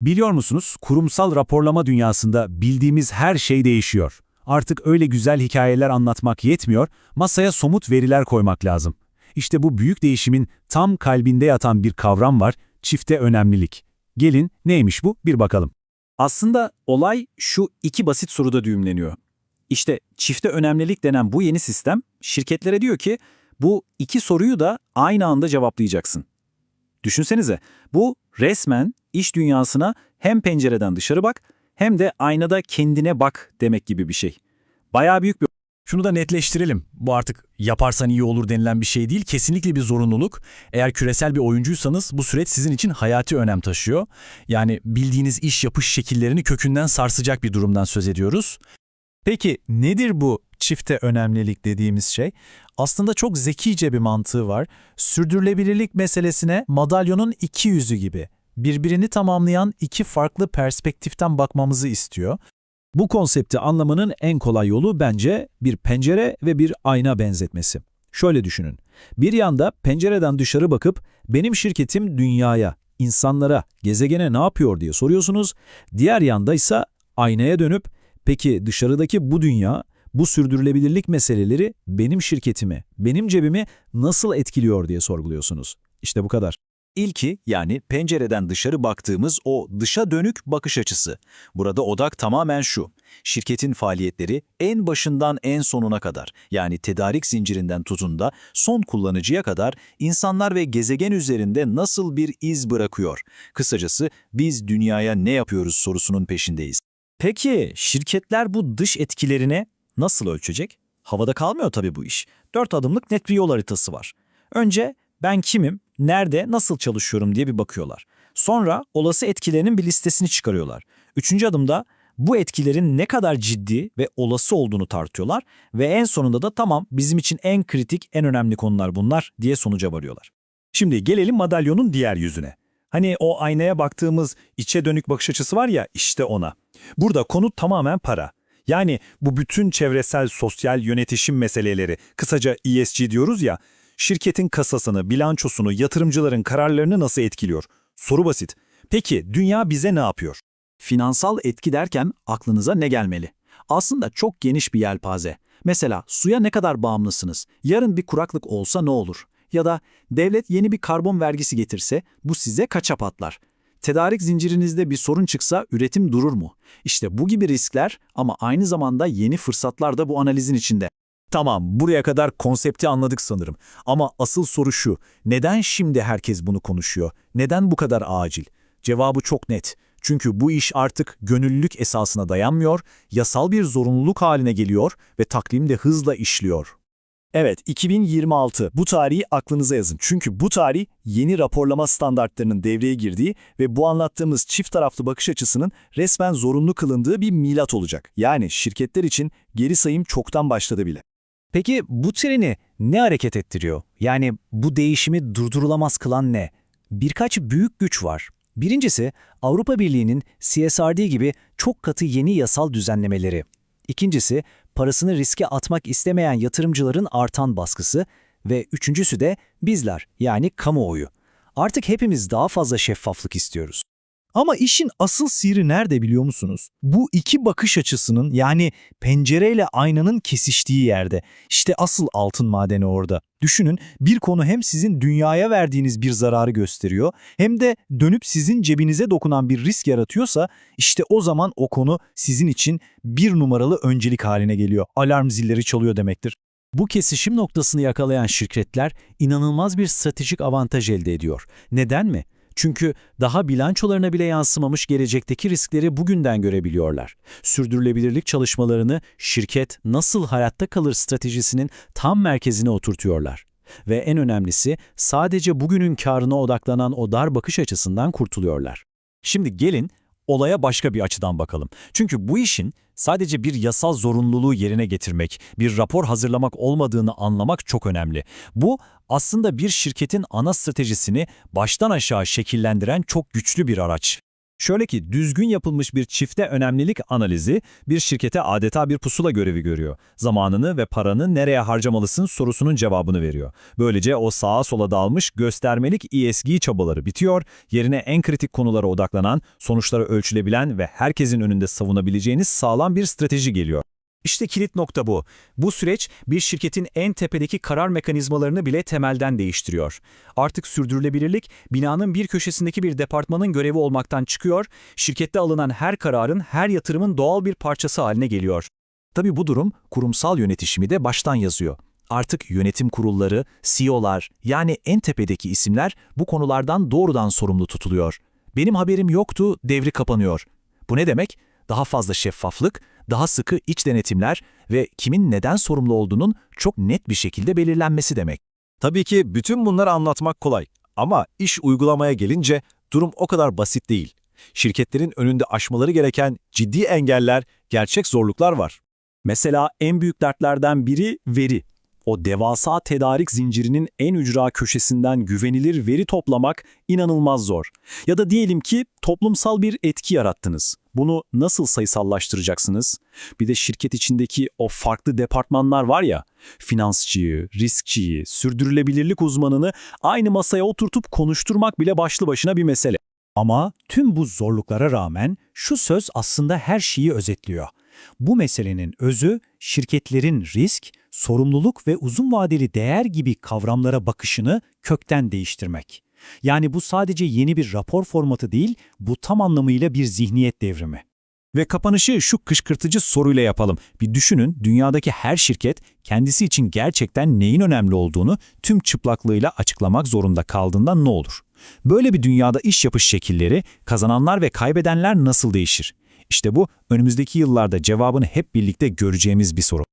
Biliyor musunuz, kurumsal raporlama dünyasında bildiğimiz her şey değişiyor. Artık öyle güzel hikayeler anlatmak yetmiyor, masaya somut veriler koymak lazım. İşte bu büyük değişimin tam kalbinde yatan bir kavram var, çifte önemlilik. Gelin, neymiş bu? Bir bakalım. Aslında olay şu iki basit soruda düğümleniyor. İşte çifte önemlilik denen bu yeni sistem şirketlere diyor ki bu iki soruyu da aynı anda cevaplayacaksın. Düşünsenize bu resmen iş dünyasına hem pencereden dışarı bak hem de aynada kendine bak demek gibi bir şey. Bayağı büyük bir Şunu da netleştirelim. Bu artık yaparsan iyi olur denilen bir şey değil, kesinlikle bir zorunluluk. Eğer küresel bir oyuncuysanız bu süreç sizin için hayati önem taşıyor. Yani bildiğiniz iş yapış şekillerini kökünden sarsacak bir durumdan söz ediyoruz. Peki nedir bu çifte önemlilik dediğimiz şey? Aslında çok zekice bir mantığı var. Sürdürülebilirlik meselesine madalyonun iki yüzü gibi. Birbirini tamamlayan iki farklı perspektiften bakmamızı istiyor. Bu konsepti anlamanın en kolay yolu bence bir pencere ve bir ayna benzetmesi. Şöyle düşünün. Bir yanda pencereden dışarı bakıp benim şirketim dünyaya, insanlara, gezegene ne yapıyor diye soruyorsunuz. Diğer yanda ise aynaya dönüp peki dışarıdaki bu dünya, bu sürdürülebilirlik meseleleri benim şirketimi, benim cebimi nasıl etkiliyor diye sorguluyorsunuz. İşte bu kadar. İlki yani pencereden dışarı baktığımız o dışa dönük bakış açısı. Burada odak tamamen şu. Şirketin faaliyetleri en başından en sonuna kadar yani tedarik zincirinden tutun da son kullanıcıya kadar insanlar ve gezegen üzerinde nasıl bir iz bırakıyor. Kısacası biz dünyaya ne yapıyoruz sorusunun peşindeyiz. Peki şirketler bu dış etkilerini nasıl ölçecek? Havada kalmıyor tabii bu iş. Dört adımlık net bir yol haritası var. Önce ben kimim, nerede, nasıl çalışıyorum diye bir bakıyorlar. Sonra olası etkilerinin bir listesini çıkarıyorlar. Üçüncü adımda bu etkilerin ne kadar ciddi ve olası olduğunu tartıyorlar ve en sonunda da tamam bizim için en kritik, en önemli konular bunlar diye sonuca varıyorlar. Şimdi gelelim madalyonun diğer yüzüne. Hani o aynaya baktığımız içe dönük bakış açısı var ya işte ona. Burada konu tamamen para. Yani bu bütün çevresel sosyal yönetişim meseleleri, kısaca ESG diyoruz ya, şirketin kasasını, bilançosunu, yatırımcıların kararlarını nasıl etkiliyor? Soru basit. Peki dünya bize ne yapıyor? Finansal etki derken aklınıza ne gelmeli? Aslında çok geniş bir yelpaze. Mesela suya ne kadar bağımlısınız? Yarın bir kuraklık olsa ne olur? Ya da devlet yeni bir karbon vergisi getirse bu size kaça patlar? Tedarik zincirinizde bir sorun çıksa üretim durur mu? İşte bu gibi riskler ama aynı zamanda yeni fırsatlar da bu analizin içinde. Tamam, buraya kadar konsepti anladık sanırım. Ama asıl soru şu, neden şimdi herkes bunu konuşuyor? Neden bu kadar acil? Cevabı çok net. Çünkü bu iş artık gönüllülük esasına dayanmıyor, yasal bir zorunluluk haline geliyor ve takvim de hızla işliyor. Evet, 2026. Bu tarihi aklınıza yazın. Çünkü bu tarih yeni raporlama standartlarının devreye girdiği ve bu anlattığımız çift taraflı bakış açısının resmen zorunlu kılındığı bir milat olacak. Yani şirketler için geri sayım çoktan başladı bile. Peki bu treni ne hareket ettiriyor? Yani bu değişimi durdurulamaz kılan ne? Birkaç büyük güç var. Birincisi Avrupa Birliği'nin CSRD gibi çok katı yeni yasal düzenlemeleri. İkincisi parasını riske atmak istemeyen yatırımcıların artan baskısı ve üçüncüsü de bizler yani kamuoyu. Artık hepimiz daha fazla şeffaflık istiyoruz. Ama işin asıl sihri nerede biliyor musunuz? Bu iki bakış açısının yani pencereyle aynanın kesiştiği yerde. İşte asıl altın madeni orada. Düşünün bir konu hem sizin dünyaya verdiğiniz bir zararı gösteriyor hem de dönüp sizin cebinize dokunan bir risk yaratıyorsa işte o zaman o konu sizin için bir numaralı öncelik haline geliyor. Alarm zilleri çalıyor demektir. Bu kesişim noktasını yakalayan şirketler inanılmaz bir stratejik avantaj elde ediyor. Neden mi? Çünkü daha bilançolarına bile yansımamış gelecekteki riskleri bugünden görebiliyorlar. Sürdürülebilirlik çalışmalarını şirket nasıl hayatta kalır stratejisinin tam merkezine oturtuyorlar. Ve en önemlisi sadece bugünün karına odaklanan o dar bakış açısından kurtuluyorlar. Şimdi gelin olaya başka bir açıdan bakalım. Çünkü bu işin sadece bir yasal zorunluluğu yerine getirmek, bir rapor hazırlamak olmadığını anlamak çok önemli. Bu aslında bir şirketin ana stratejisini baştan aşağı şekillendiren çok güçlü bir araç. Şöyle ki düzgün yapılmış bir çifte önemlilik analizi bir şirkete adeta bir pusula görevi görüyor. Zamanını ve paranı nereye harcamalısın sorusunun cevabını veriyor. Böylece o sağa sola dağılmış göstermelik ESG çabaları bitiyor, yerine en kritik konulara odaklanan, sonuçları ölçülebilen ve herkesin önünde savunabileceğiniz sağlam bir strateji geliyor. İşte kilit nokta bu. Bu süreç bir şirketin en tepedeki karar mekanizmalarını bile temelden değiştiriyor. Artık sürdürülebilirlik binanın bir köşesindeki bir departmanın görevi olmaktan çıkıyor, şirkette alınan her kararın, her yatırımın doğal bir parçası haline geliyor. Tabii bu durum kurumsal yönetişimi de baştan yazıyor. Artık yönetim kurulları, CEO'lar yani en tepedeki isimler bu konulardan doğrudan sorumlu tutuluyor. Benim haberim yoktu, devri kapanıyor. Bu ne demek? Daha fazla şeffaflık, daha sıkı iç denetimler ve kimin neden sorumlu olduğunun çok net bir şekilde belirlenmesi demek. Tabii ki bütün bunları anlatmak kolay ama iş uygulamaya gelince durum o kadar basit değil. Şirketlerin önünde aşmaları gereken ciddi engeller, gerçek zorluklar var. Mesela en büyük dertlerden biri veri. O devasa tedarik zincirinin en ücra köşesinden güvenilir veri toplamak inanılmaz zor. Ya da diyelim ki toplumsal bir etki yarattınız. Bunu nasıl sayısallaştıracaksınız? Bir de şirket içindeki o farklı departmanlar var ya, finansçıyı, riskçiyi, sürdürülebilirlik uzmanını aynı masaya oturtup konuşturmak bile başlı başına bir mesele. Ama tüm bu zorluklara rağmen şu söz aslında her şeyi özetliyor. Bu meselenin özü şirketlerin risk, sorumluluk ve uzun vadeli değer gibi kavramlara bakışını kökten değiştirmek. Yani bu sadece yeni bir rapor formatı değil, bu tam anlamıyla bir zihniyet devrimi. Ve kapanışı şu kışkırtıcı soruyla yapalım. Bir düşünün, dünyadaki her şirket kendisi için gerçekten neyin önemli olduğunu tüm çıplaklığıyla açıklamak zorunda kaldığında ne olur? Böyle bir dünyada iş yapış şekilleri, kazananlar ve kaybedenler nasıl değişir? İşte bu önümüzdeki yıllarda cevabını hep birlikte göreceğimiz bir soru.